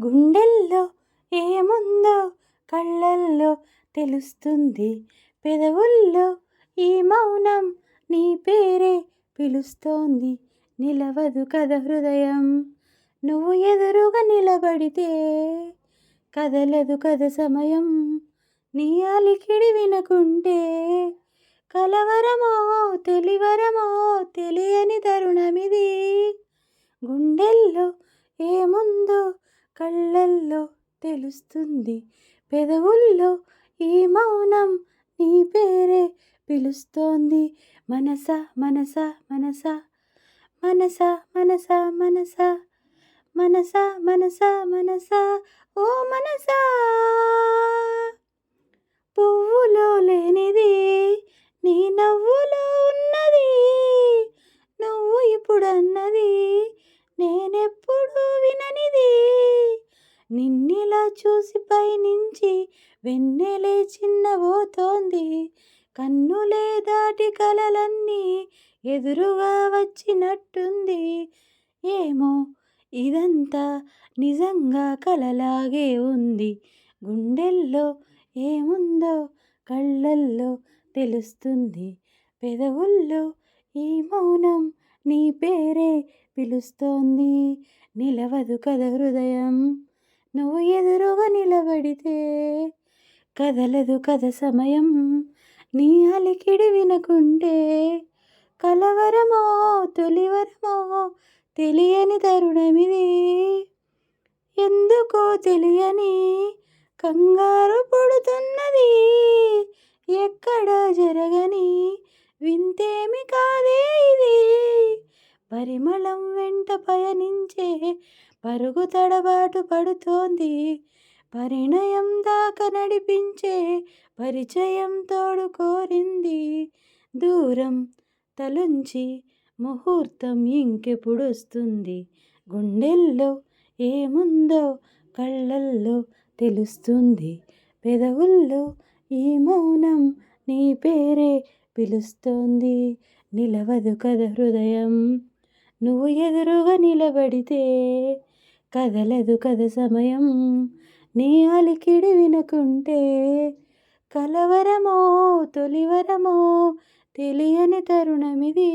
గుండెల్లో ఏముందో కళ్ళల్లో తెలుస్తుంది. పెదవుల్లో ఈ మౌనం నీ పేరే పిలుస్తోంది. నిలవదు కథ హృదయం. నువ్వు ఎదురుగా నిలబడితే కదలదు కథ సమయం. నీ అలికిడి వినకుంటే కలవరమో తెలివరమో తెలియ తరుణమిది గుండెల్లో ఏముందో కళ్ళల్లో తెలుస్తుంది. పెదవుల్లో ఈ మౌనం నీ పేరే పిలుస్తోంది. మనస మనస మనస మనస మనస మనస మనస మనస మనస ఓ మనస. పువ్వులో లేనిది నీ నవ్వులో ఉన్నది. నువ్వు ఇప్పుడు అన్నది నేనెప్పుడు విననిది. నిన్నిలా చూసి పైనుంచి వెన్నెలే చిన్నబోతోంది. కన్నులే దాటి కలలన్నీ ఎదురుగా వచ్చినట్టుంది. ఏమో ఇదంతా నిజంగా కలలాగే ఉంది. గుండెల్లో ఏముందో కళ్ళల్లో తెలుస్తుంది. పెదవుల్లో ఈ మౌనం నీ పేరే పిలుస్తోంది. నిలవదు కథ హృదయం. నువ్వు ఎదురుగా నిలబడితే కదలదు కథ సమయం. నీ అలికిడి వినకుంటే కలవరమో తొలివరమో తెలియని తరుణమిది. ఎందుకో తెలియని కంగారు పుడుతున్నది. ఎక్కడ జరగని వింతేమి కాదే పరిమళం వెంట పయనించే పరుగు తడబాటు పడుతోంది. పరిణయం దాకా నడిపించే పరిచయం తోడు కోరింది. దూరం తలుంచి ముహూర్తం ఇంకెప్పుడొస్తుంది? గుండెల్లో ఏముందో కళ్ళల్లో తెలుస్తుంది. పెదవుల్లో ఈ మౌనం నీ పేరే పిలుస్తోంది. నిలవదు కథ హృదయం. నువ్వు ఎదురుగా నిలబడితే కదలదు కథ సమయం. నీ అలికిడి వినకుంటే కలవరమో తొలివరమో తెలియని తరుణమిది.